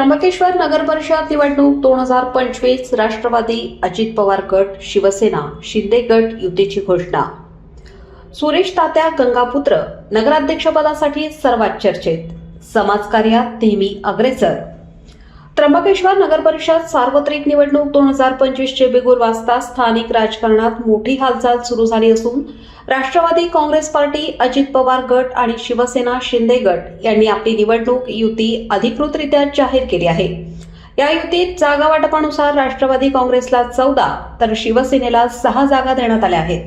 त्र्यंबकेश्वर नगर परिषद निवडणूक दोन हजार पंचवीस राष्ट्रवादी अजित पवार गट शिवसेना शिंदे गट युतीची घोषणा. सुरेश तात्या गंगापुत्र नगराध्यक्षपदासाठी सर्वात चर्चेत. समाजकार्यात नेहमी अग्रेसर. त्र्यंबकेश्वर नगर परिषद सार्वत्रिक निवडणूक दोन हजार पंचवीसचे बिगुल वाजता स्थानिक राजकारणात मोठी हालचाल सुरू झाली असून राष्ट्रवादी काँग्रेस पार्टी अजित पवार गट आणि शिवसेना शिंदे गट यांनी आपली निवडणूक युती अधिकृतरित्या जाहीर केली आहे. या युतीत जागा वाटपानुसार राष्ट्रवादी काँग्रेसला चौदा तर शिवसेनेला सहा जागा देण्यात आल्या आहेत.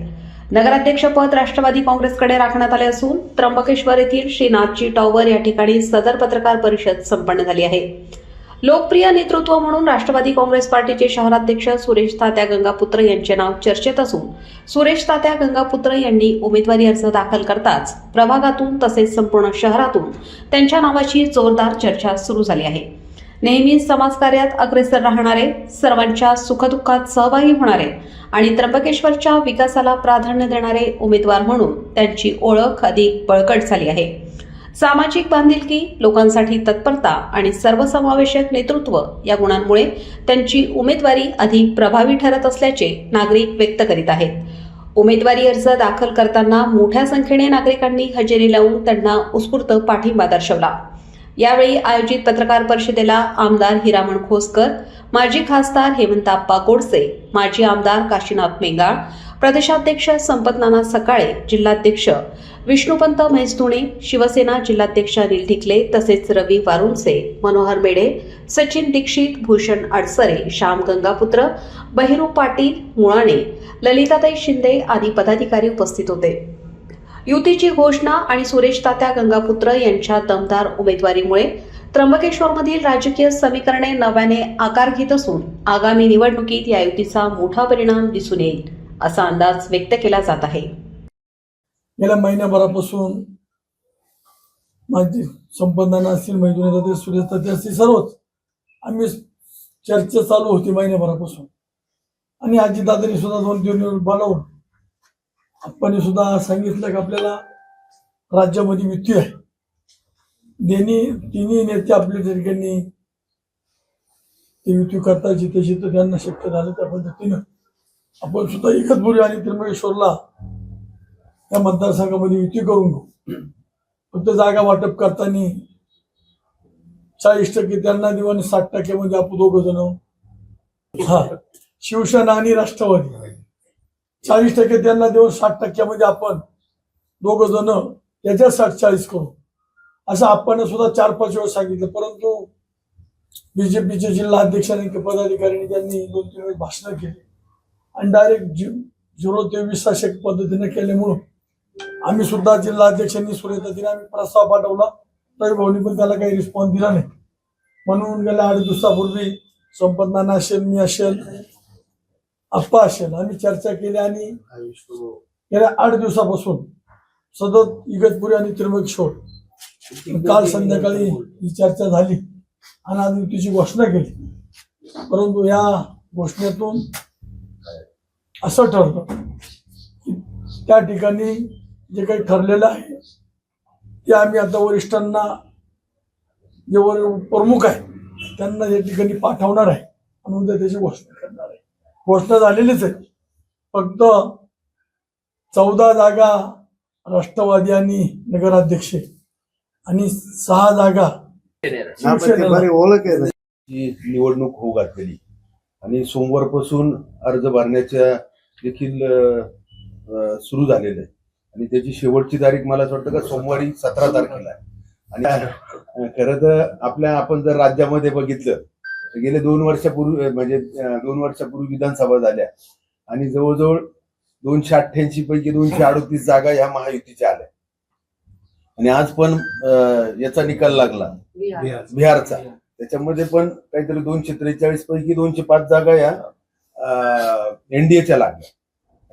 नगराध्यक्षपद राष्ट्रवादी काँग्रेसकडे राखण्यात आले असून त्र्यंबकेश्वर येथील श्रीनाथजी टॉवर या ठिकाणी सदर पत्रकार परिषद संपन्न झाली आहे. लोकप्रिय नेतृत्व म्हणून राष्ट्रवादी काँग्रेस पार्टीचे शहराध्यक्ष सुरेश तात्या गंगापुत्र यांचे नाव चर्चेत असून सुरेश तात्या गंगापुत्र यांनी उमेदवारी अर्ज दाखल करताच प्रभागातून तसेच संपूर्ण शहरातून त्यांच्या नावाची जोरदार चर्चा सुरू झाली आहे. नेहमी समाजकार्यात अग्रेसर राहणारे सर्वांच्या सुखदुःखात सहभागी होणारे आणि त्र्यंबकेश्वरच्या विकासाला प्राधान्य देणारे उमेदवार म्हणून त्यांची ओळख अधिक बळकट झाली आहे. सामाजिक बांधिलकी लोकांसाठी तत्परता आणि सर्वसमावेशक नेतृत्व या गुणांमुळे त्यांची उमेदवारी अधिक प्रभावी ठरत असल्याचे नागरिक व्यक्त करीत आहेत. उमेदवारी अर्ज दाखल करताना मोठ्या संख्येने नागरिकांनी हजेरी लावून त्यांना उत्स्फूर्त पाठिंबा दर्शवला. यावेळी आयोजित पत्रकार परिषदेला आमदार हिरामण खोसकर माजी खासदार हेमंताप्पा गोडसे माजी आमदार काशीनाथ मेंगाळ प्रदेशाध्यक्ष संपतनाना सकाळे जिल्हाध्यक्ष विष्णुपंत म्हैसधुणे शिवसेना जिल्हाध्यक्ष अनिल ढिकले तसेच रवी वारुणसे मनोहर मेढे सचिन दीक्षित भूषण अडसरे श्याम गंगापुत्र बहिरू पाटील मुळाणे ललिताताई शिंदे आदी पदाधिकारी उपस्थित होते. युतीची घोषणा आणि सुरेश तात्या गंगापुत्र यांच्या दमदार उमेदवारीमुळे त्र्यंबकेश्वरमधील राजकीय समीकरणे नव्याने आकार घेत असून आगामी निवडणुकीत या युतीचा मोठा परिणाम दिसून येईल असा अंदाज व्यक्त केला जात आहे. गेल्या महिन्याभरापासून माझी संपन्नाना असतील मैदुने जाते सुरेश असतील सर्वच आम्ही चर्चा चालू होती महिन्याभरापासून. आणि आजी दादानी सुद्धा दोन तीन दिवस बोलावून आपण सुद्धा सांगितलं की आपल्याला राज्यामध्ये युती आहे. देणी तिन्ही नेते आपल्या ठिकाणी ते युती करता जिथे तर त्यांना शक्य झालं त्या पद्धतीनं. आपण सुद्धा एकच बोलूया आणि त्रिमेश्वरला या मतदारसंघामध्ये युती करून घेऊ. फक्त जागा वाटप करताना चाळीस टक्के त्यांना देऊ आणि साठ टक्क्यामध्ये आपण दोघ जण हा. शिवसेना आणि राष्ट्रवादी. चाळीस टक्के त्यांना देऊन साठ टक्क्यामध्ये आपण दोघ जण याच्यात साठ चाळीस करू. असं आपण सुद्धा चार पाच वेळा सांगितलं. परंतु बीजेपीचे जिल्हा अध्यक्षांनी पदाधिकाऱ्यांनी त्यांनी दोन तीन वेळेस भाषणं केली. आणि डायरेक्ट झिरो ते वीस अशा पद्धतीने केल्यामुळं आम्ही सुद्धा जिल्हा अध्यक्षांनी सुरेतातीने आम्ही प्रस्ताव पाठवला. तरी भाऊनी पण त्याला काही रिस्पॉन्स दिला नाही. म्हणून गेल्या आठ दिवसापूर्वी संपत नाना असेल मी असेल आप्पा असेल आम्ही चर्चा केली आणि गेल्या आठ दिवसापासून सतत इगतपुरी आणि त्र्यंबकेश्वर काल संध्याकाळी ही चर्चा झाली आणि आज तिची घोषणा केली. परंतु या घोषणेतून असं ठरलं की त्या ठिकाणी जे काही ठरलेलं आहे ते आम्ही आता वरिष्ठांना जे वर प्रमुख आहे त्यांना या ठिकाणी पाठवणार आहे. आणि उद्या त्याची घोषणा करणार आहे. घोषणा झालेलीच आहे. फक्त चौदा जागा राष्ट्रवादी आणि नगराध्यक्ष आणि सहा जागा निवडणूक होऊ घातलेली. आणि सोमवारपासून अर्ज भरण्याच्या देखील सुरू झालेलं आहे आणि त्याची शेवटची तारीख मला असं वाटतं का सोमवारी सतरा तारखेला आहे. आणि खरं तर आपल्या आपण जर राज्यामध्ये बघितलं तर गेले दोन वर्षापूर्वी म्हणजे दोन वर्षापूर्वी विधानसभा झाल्या. आणि जवळजवळ दोनशे अठ्ठ्याऐंशी पैकी दोनशे अडतीस जागा ह्या महायुतीच्या आल्या. आणि आज पण याचा निकाल लागला. बिहारचा. त्याच्यामध्ये पण काहीतरी दोनशे त्रेचाळीस पैकी दोनशे पाच जागा या एनडीएच्या लागल्या.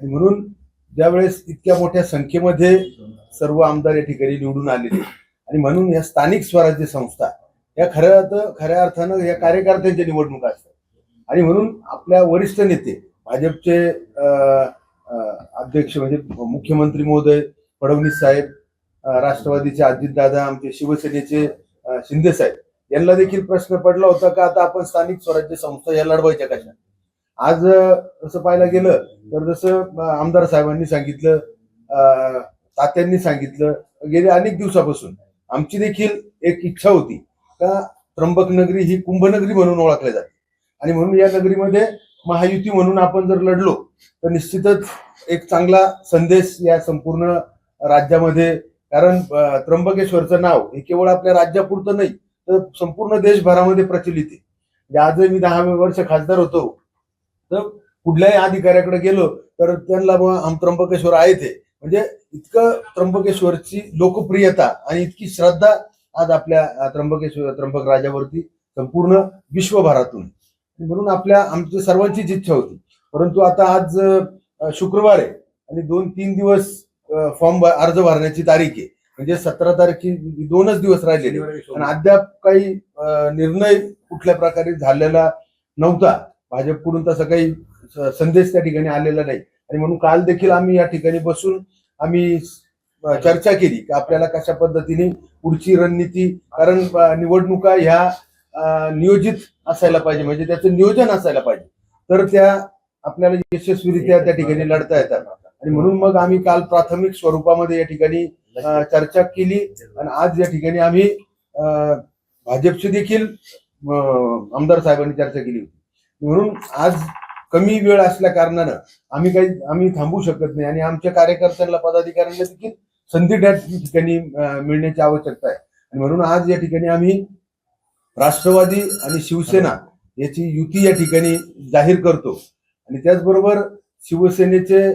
आणि म्हणून ज्यावेळेस इतक्या मोठ्या संख्येमध्ये सर्व आमदार या ठिकाणी निवडून आलेले आणि म्हणून या स्थानिक स्वराज्य संस्था या खऱ्या खऱ्या अर्थानं या कार्यकर्त्यांच्या निवडणुका असतात. आणि म्हणून आपल्या वरिष्ठ नेते भाजपचे अध्यक्ष म्हणजे मुख्यमंत्री महोदय फडणवीस साहेब राष्ट्रवादीचे अजितदादा आमचे शिवसेनेचे शिंदे साहेब यांना देखील प्रश्न पडला होता का आता आपण स्थानिक स्वराज्य संस्था या लढवायच्या कशा आज असं पाहायला गेलं तर जसं आमदार साहेबांनी सांगितलं तात्यांनी सांगितलं गेल्या अनेक दिवसापासून. आमची देखील एक इच्छा होती का त्र्यंबक नगरी ही कुंभनगरी म्हणून ओळखली जाते. आणि म्हणून या नगरीमध्ये महायुती म्हणून आपण जर लढलो तर निश्चितच एक चांगला संदेश या संपूर्ण राज्यामध्ये कारण त्र्यंबकेश्वरचं नाव हे केवळ आपल्या राज्यापुरतं नाही तर संपूर्ण देशभरामध्ये प्रचलित आहे. आजही मी दहा वर्ष खासदार होतो तर कुठल्याही अधिकाऱ्याकडे गेलो तर त्यांना आम त्र्यंबकेश्वर आहे ते. म्हणजे इतकं त्र्यंबकेश्वरची लोकप्रियता आणि इतकी श्रद्धा आज आपल्या त्र्यंबकेश्वर त्र्यंबक राजावरती संपूर्ण विश्वभरातून. म्हणून आपल्या आमच्या सर्वांचीच इच्छा होती. परंतु आता आज शुक्रवार आहे आणि दोन तीन दिवस फॉर्म अर्ज भरण्याची तारीख आहे. म्हणजे सतरा तारखे दोनच दिवस राहिलेले. आणि अद्याप काही निर्णय कुठल्या प्रकारे झालेला नव्हता. भाजपकडून तसा काही संदेश त्या ठिकाणी आलेला नाही. आणि म्हणून काल देखील आम्ही या ठिकाणी बसून आम्ही चर्चा केली की आपल्याला कशा पद्धतीने पुढची रणनीती कारण निवडणुका ह्या नियोजित असायला पाहिजे. म्हणजे त्याचं नियोजन असायला पाहिजे. तर त्या आपल्याला यशस्वीरित्या त्या ठिकाणी लढता येतात. आणि म्हणून मग आम्ही काल प्राथमिक स्वरूपामध्ये या ठिकाणी चर्चा केली. आणि आज या ठिकाणी आम्ही भाजपशी देखील आमदार साहेबांनी चर्चा केली होती. म्हणून आज कमी वेळ असल्या कारणानं आम्ही काही आम्ही थांबू शकत नाही. आणि आमच्या कार्यकर्त्यांना पदाधिकाऱ्यांना देखील संधी त्या ठिकाणी मिळण्याची आवश्यकता आहे. आणि म्हणून आज या ठिकाणी आम्ही राष्ट्रवादी आणि शिवसेना याची युती या ठिकाणी जाहीर करतो. आणि त्याचबरोबर शिवसेनेचे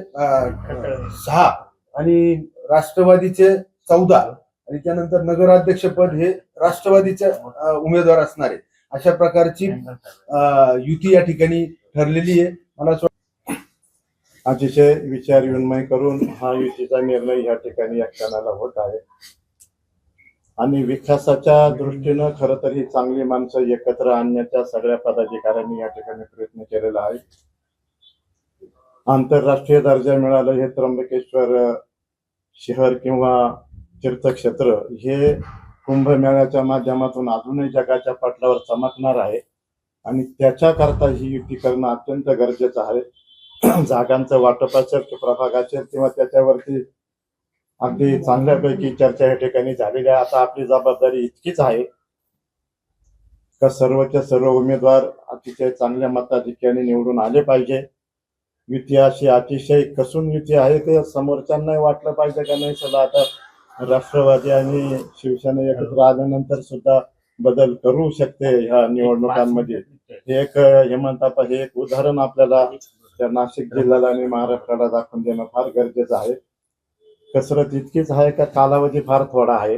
सहा आणि राष्ट्रवादीचे चौदा आणि त्यानंतर नगराध्यक्षपद हे राष्ट्रवादीचे उमेदवार असणार. आहे अशा प्रकारची युती या ठिकाणी ठरलेली आहे. मला असं अतिशय विचार विनिमय करून हा युतीचा निर्णय या ठिकाणी या क्षणाला होत आहे. आणि विकासाच्या दृष्टीनं खरं तर ही चांगली माणसं एकत्र आणण्याच्या सगळ्या पदाधिकाऱ्यांनी या ठिकाणी प्रयत्न केलेला आहे. आंतरराष्ट्रीय दर्जा मिळालं हे त्र्यंबकेश्वर शहर किंवा तीर्थक्षेत्र हे कुंभमेळ्याच्या माध्यमातून अजूनही जगाच्या पटलावर चमकणार आहे. आणि त्याच्याकरता ही युती करणं अत्यंत गरजेचं आहे. जागांचं वाटप असेल प्रभाग असेल किंवा त्याच्यावरती अगदी चांगल्यापैकी चर्चा या ठिकाणी झालेली आहे. आता आपली जबाबदारी इतकीच आहे का सर्वच्या सर्व उमेदवार अतिशय चांगल्या मताधिक्याने निवडून आले पाहिजे? युती अशी अतिशय कसून युती आहे ते समोरच्यांनाही वाटलं पाहिजे का नाही? चला आता राष्ट्रवादी आणि शिवसेना एकत्र आल्यानंतर सुद्धा बदल करू शकते ह्या निवडणुकांमध्ये. हे एक हेमंतापा हे एक उदाहरण आपल्याला त्या नाशिक जिल्ह्याला आणि महाराष्ट्राला दाखवून देणं फार गरजेचं आहे. कसरत इतकीच आहे का कालावधी फार थोडा आहे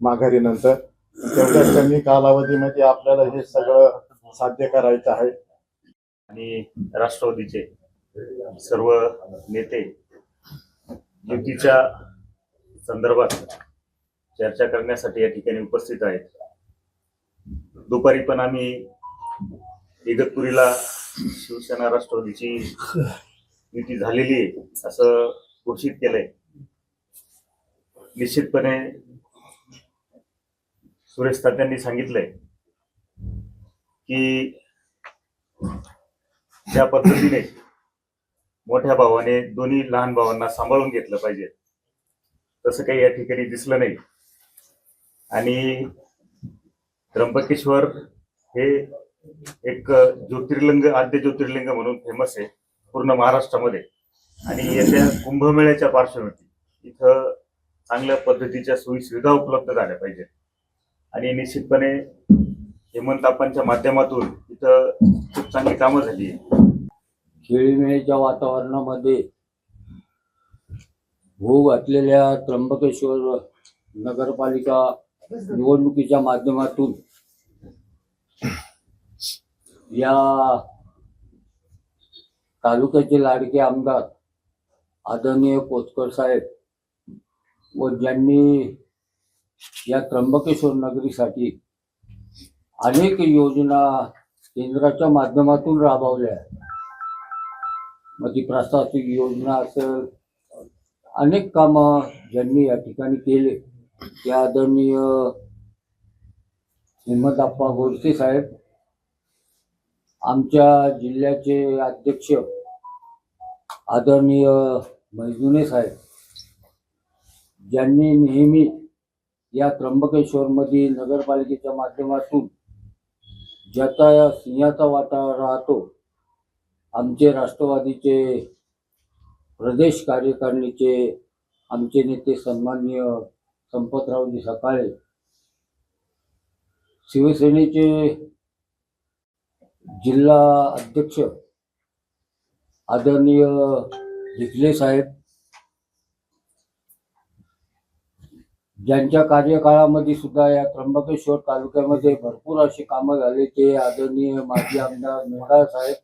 माघारीनंतर. तेवढ्या कमी कालावधीमध्ये आपल्याला हे सगळं साध्य करायचं आहे. आणि राष्ट्रवादीचे सर्व नेते युतीच्या संदर्भात चर्चा करण्यासाठी या ठिकाणी उपस्थित आहेत. दुपारी पण आम्ही इगतपुरीला शिवसेना राष्ट्रवादीची युती झालेली आहे असं घोषित केलंय. निश्चितपणे सुरेश तात्यांनी सांगितलंय की ज्या पद्धतीने मोठ्या भावाने दोन्ही लहान भावांना सांभाळून घेतलं पाहिजे तसं काही या ठिकाणी दिसलं नाही. आणि त्र्यंबकेश्वर हे एक ज्योतिर्लिंग आद्य ज्योतिर्लिंग म्हणून फेमस आहे पूर्ण महाराष्ट्रामध्ये. आणि येत्या कुंभमेळ्याच्या पार्श्वभूमी इथं चांगल्या पद्धतीच्या सोयी सुविधा उपलब्ध झाल्या पाहिजेत. आणि निश्चितपणे हेमंतापांच्या माध्यमातून इथं खूप चांगली कामं झाली आहे. खेळीमेळीच्या वातावरणामध्ये होऊ घातलेल्या त्र्यंबकेश्वर नगरपालिका निवडणुकीच्या माध्यमातून या तालुक्याचे लाडके आमदार आदरणीय कोतकर साहेब व ज्यांनी या त्र्यंबकेश्वर नगरीसाठी अनेक योजना केंद्राच्या माध्यमातून राबवल्या. आहेत मग ती प्रशासकीय योजना असेल अनेक कामं ज्यांनी या ठिकाणी केले. त्या आदरणीय हिम्मतप्पा गोडसे साहेब आमच्या जिल्ह्याचे अध्यक्ष आदरणीय मैजुने साहेब ज्यांनी नेहमी या त्र्यंबकेश्वरमधील नगरपालिकेच्या माध्यमातून ज्याचा या सिंहाचा वाटा राहतो आमचे राष्ट्रवादीचे प्रदेश कार्यकारिणीचे आमचे नेते सन्माननीय संपतरावजी सकाळे शिवसेनेचे जिल्हा अध्यक्ष आदरणीय ढिकले साहेब ज्यांच्या कार्यकाळामध्ये सुद्धा या त्र्यंबकेश्वर तालुक्यामध्ये भरपूर अशी कामं झाले ते आदरणीय माजी आमदार मेघा साहेब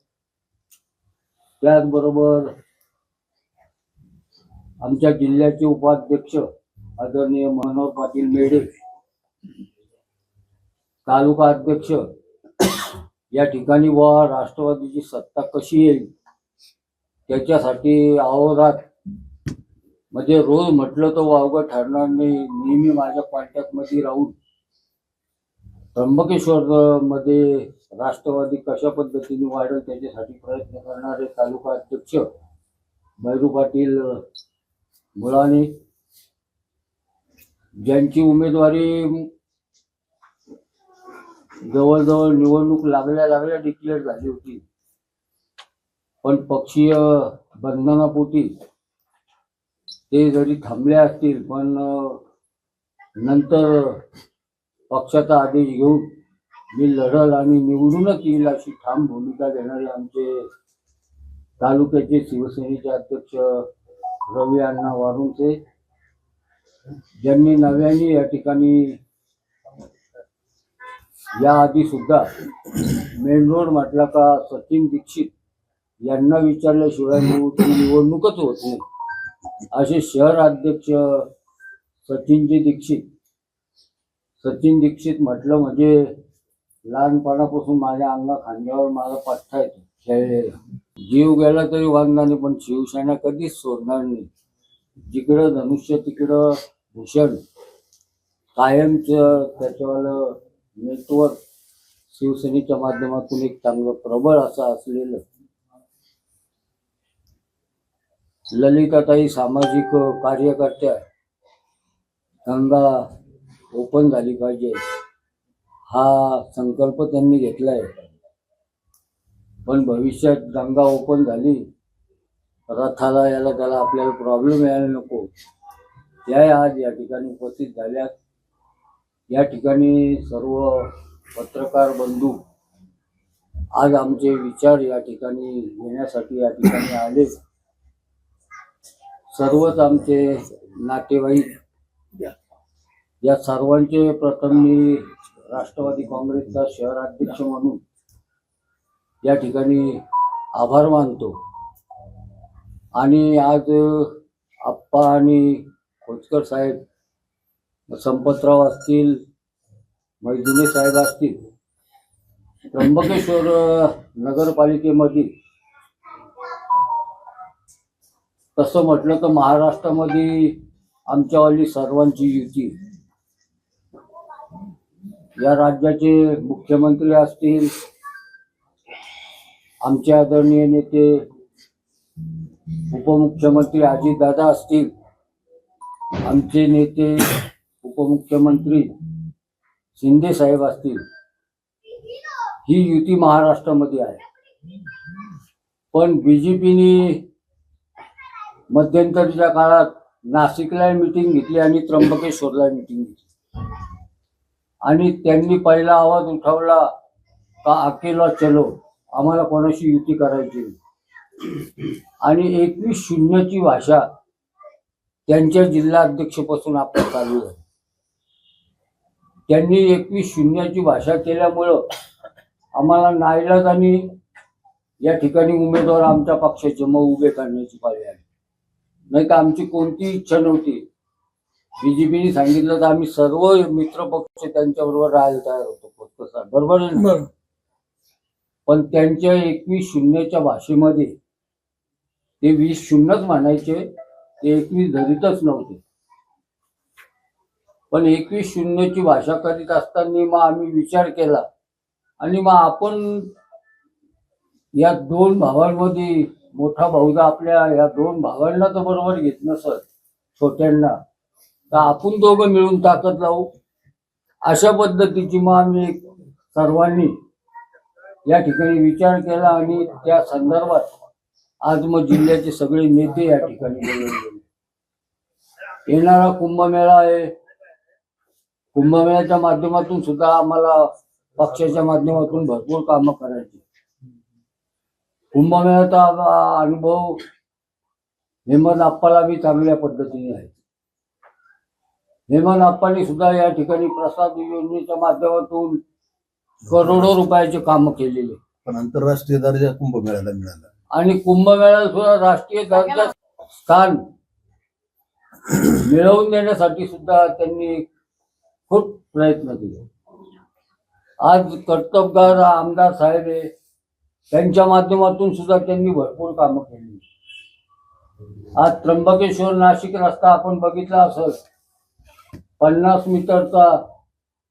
त्याचबरोबर आमच्या जिल्ह्याचे उपाध्यक्ष आदरणीय मनोहर पाटील मेढे तालुका अध्यक्ष या ठिकाणी व राष्ट्रवादीची सत्ता कशी येईल त्याच्यासाठी अहोरात म्हणजे रोज म्हटलं तर वावगं ठरणार नाही. नेहमी माझ्या कॉन्टॅक्टमध्ये राहून त्र्यंबकेश्वर मध्ये राष्ट्रवादी कशा पद्धतीने वाढेल त्याच्यासाठी प्रयत्न करणारे तालुका अध्यक्ष भैरू पाटील मुलाने ज्यांची उमेदवारी जवळजवळ निवडणूक लागल्या लागल्या डिक्लेअर झाली होती. पण पक्षीय बंधनापोटी ते जरी थांबले असतील पण नंतर पक्षाचा आदेश घेऊन मी लढल आणि निवडूनच येईल अशी ठाम भूमिका घेणारे आमचे तालुक्याचे शिवसेनेचे अध्यक्ष रवी अण्णा वारुंचे ज्यांनी नव्याने या ठिकाणी याआधी सुद्धा मेन रोड म्हटला का सचिन दीक्षित यांना विचारल्याशिवाय निवडणूकच होत नाही. असे शहर अध्यक्ष सचिनजी दीक्षित. सचिन दीक्षित म्हटलं म्हणजे लहानपणापासून माझ्या अंगा खांद्यावर मला पठ्ठा येतो खेळलेला. जीव गेला तरी वागणार नाही पण शिवसेना कधीच सोडणार नाही. जिकडं धनुष्य तिकडं भूषण. कायमच त्याच्यावालं नेटवर्क शिवसेनेच्या माध्यमातून एक चांगलं प्रबळ असं असलेलं. ललिताताई सामाजिक कार्यकर्त्या गंगा ओपन झाली पाहिजे. हा संकल्प त्यांनी घेतलाय. पण भविष्यात गंगा ओपन झाली रथाला याला त्याला आपल्याला प्रॉब्लेम यायला नको. त्या आज या ठिकाणी उपस्थित झाल्यात. या ठिकाणी सर्व पत्रकार बंधू आज आमचे विचार या ठिकाणी घेण्यासाठी या ठिकाणी आले. सर्वच आमचे नातेवाईक या सर्वांचे प्रथम मी राष्ट्रवादी काँग्रेसचा शहराध्यक्ष म्हणून या ठिकाणी आभार मानतो. आणि आज आप्पा आणि खोचकर साहेब संपतराव असतील मैदिनी साहेब असतील त्र्यंबकेश्वर नगरपालिकेमधील तसं म्हटलं तर महाराष्ट्रामध्ये आमच्यावाली सर्वांची युती. या राज्याचे मुख्यमंत्री असतील आमचे आदरणीय नेते उपमुख्यमंत्री अजितदादा असतील आमचे नेते उपमुख्यमंत्री शिंदे साहेब असतील ही युती महाराष्ट्रामध्ये आहे. पण बीजेपीने मध्यंतरीच्या काळात नाशिकला मिटिंग घेतली आणि त्र्यंबकेश्वरला मिटिंग घेतली. आणि त्यांनी पहिला आवाज उठवला का अकेला चलो. आम्हाला कोणाशी युती करायची नाही. आणि एकवीस शून्यची भाषा त्यांच्या जिल्हा अध्यक्षपासून आपलं चालू आहे. त्यांनी एकवीस शून्याची भाषा केल्यामुळं आम्हाला नाईलाजाने या ठिकाणी उमेदवार आमच्या पक्षाचे मग उभे करण्याची पाळी आली. नाही तर आमची कोणती इच्छा नव्हती. बीजेपीने सांगितलं तर आम्ही सर्व मित्र पक्ष त्यांच्याबरोबर राहायला तयार होतो. बरोबर आहे ना? पण त्यांच्या एकवीस शून्यच्या भाषेमध्ये ते वीस शून्यच म्हणायचे ते एकवीस धरीतच नव्हते. पण एकवीस शून्यची भाषा करीत असताना मग आम्ही विचार केला आणि मग आपण या दोन भावांमध्ये मोठा भाऊजा आपल्या या दोन भावांना तर बरोबर घेत नसत छोट्यांना. तर आपण दोघं मिळून ताकद लावू. अशा पद्धतीची मग आम्ही सर्वांनी या ठिकाणी विचार केला आणि त्या संदर्भात आज मग जिल्ह्याचे सगळे नेते या ठिकाणी गेले. येणारा कुंभमेळा आहे. कुंभमेळ्याच्या माध्यमातून सुद्धा आम्हाला पक्षाच्या माध्यमातून भरपूर कामं करायची. कुंभमेळ्याचा अनुभव हेमंत आप्पाला बी चांगल्या पद्धतीने आहे. हेमंत आप्पांनी सुद्धा या ठिकाणी प्रसाद योजनेच्या माध्यमातून करोडो रुपयाचे कामं केलेले. पण आंतरराष्ट्रीय दर्जा कुंभमेळ्याला मिळाला. आणि कुंभमेळ्याला सुद्धा राष्ट्रीय दर्जा स्थान मिळवून देण्यासाठी सुद्धा त्यांनी खूप प्रयत्न केले. आज कर्तबगार आमदार साहेब आहे त्यांच्या माध्यमातून सुद्धा त्यांनी भरपूर कामं केली. आज त्र्यंबकेश्वर नाशिक रस्ता आपण बघितला असेल. पन्नास मीटरचा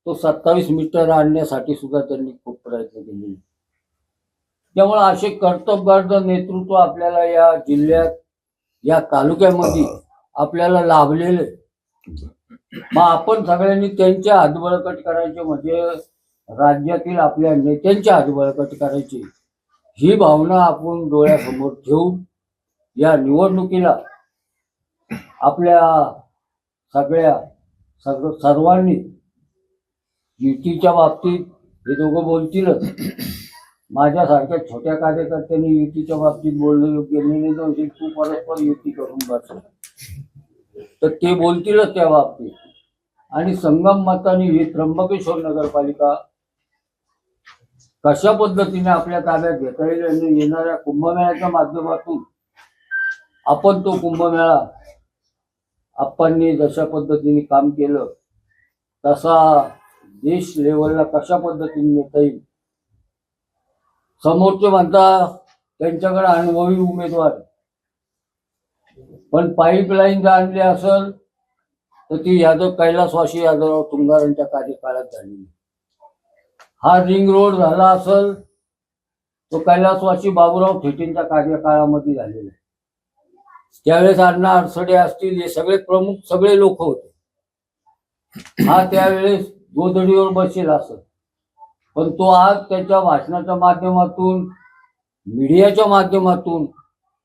तो सत्तावीस मीटर आणण्यासाठी सुद्धा त्यांनी खूप प्रयत्न केले. त्यामुळे असे कर्तबगार्द नेतृत्व आपल्याला या जिल्ह्यात या तालुक्यामध्ये आपल्याला लाभलेले मग आपण सगळ्यांनी त्यांचे हातबळकट करायचे म्हणजे राज्यातील आपल्या नेत्यांचे हातबळकट करायची करायचे ही भावना आपण डोळ्यासमोर ठेवून या निवडणुकीला आपल्या सगळ्या सग सर्वांनी युतीच्या बाबतीत हे दोघं बोलतीलच. माझ्यासारख्या छोट्या कार्यकर्त्यांनी युतीच्या बाबतीत बोलणं योग्य नाही जाऊ तू परस्पर युती करून बस. तर ते बोलतीलच त्या बाबतीत. आणि संगम मताने ही त्र्यंबकेश्वर नगरपालिका कशा पद्धतीने आपल्या ताब्यात घेता येईल आणि येणाऱ्या कुंभमेळ्याच्या माध्यमातून आपण तो कुंभमेळा आप्पांनी जशा पद्धतीने काम केलं तसा देश लेवलला कशा पद्धतीने नेता येईल? समोरचे म्हणता त्यांच्याकडे अनुभवी उमेदवार पण पाईपलाईन जर आणली असेल तर ती यादव कैलासवासी यादवराव तुंगारांच्या कार्यकाळात झालेली हा रिंग रोड झाला असेल तो कैलासवासी बाबूराव थेटेंच्या कार्यकाळामध्ये झालेला आहे. त्यावेळेस अण्णा अडसडे असतील हे सगळे प्रमुख सगळे लोक होते. हा त्यावेळेस गोधडीवर बसेल असत पण तो आज त्याच्या भाषणाच्या माध्यमातून मीडियाच्या माध्यमातून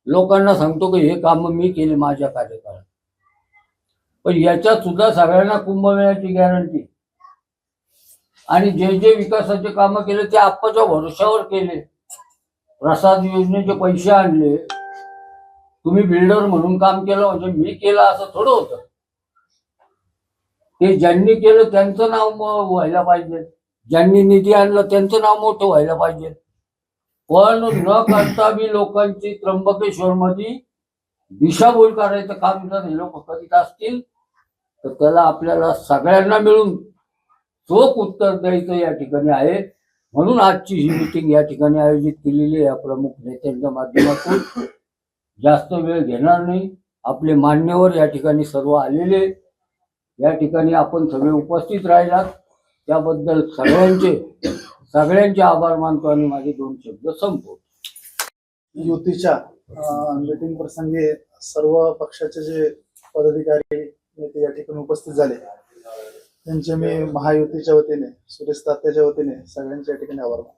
लोकांना सांगतो की हे काम मी केले माझ्या कार्यकाळात. पण याच्यात सुद्धा सगळ्यांना कुंभमेळ्याची गॅरंटी. आणि जे जे विकासाचे कामं केले ते आप्पाच्या भरोशावर केले. प्रसाद योजनेचे पैसे आणले. तुम्ही बिल्डर म्हणून काम केलं म्हणजे मी केलं असं थोडं होतं. ते ज्यांनी केलं त्यांचं नाव व्हायला पाहिजे. ज्यांनी निधी आणला त्यांचं नाव मोठं व्हायला पाहिजे. पण न करता मी लोकांची त्र्यंबकेश्वर मध्ये दिशाभूल करायचं काम जर हे लोक करीत असतील तर त्याला आपल्याला सगळ्यांना मिळून चोख उत्तर द्यायचं या ठिकाणी आहे. म्हणून आजची ही मिटिंग या ठिकाणी आयोजित केलेली आहे. या प्रमुख नेत्यांच्या माध्यमातून जास्त वेळ घेणार नाही. आपले मान्यवर या ठिकाणी सर्व आलेले या ठिकाणी आपण सगळे उपस्थित राहिलात. त्याबद्दल सर्वांचे सगळ्यांचे आभार मानतो आणि माझे दोन शब्द संपवतो. युतीच्या मीटिंग प्रसंगी सर्व पक्षाचे जे पदाधिकारी नेते या ठिकाणी उपस्थित झाले. त्यांचे मी महायुतीच्या वतीने सुरेश तात्याच्या वतीने सगळ्यांच्या ठिकाणी आभार मानतो.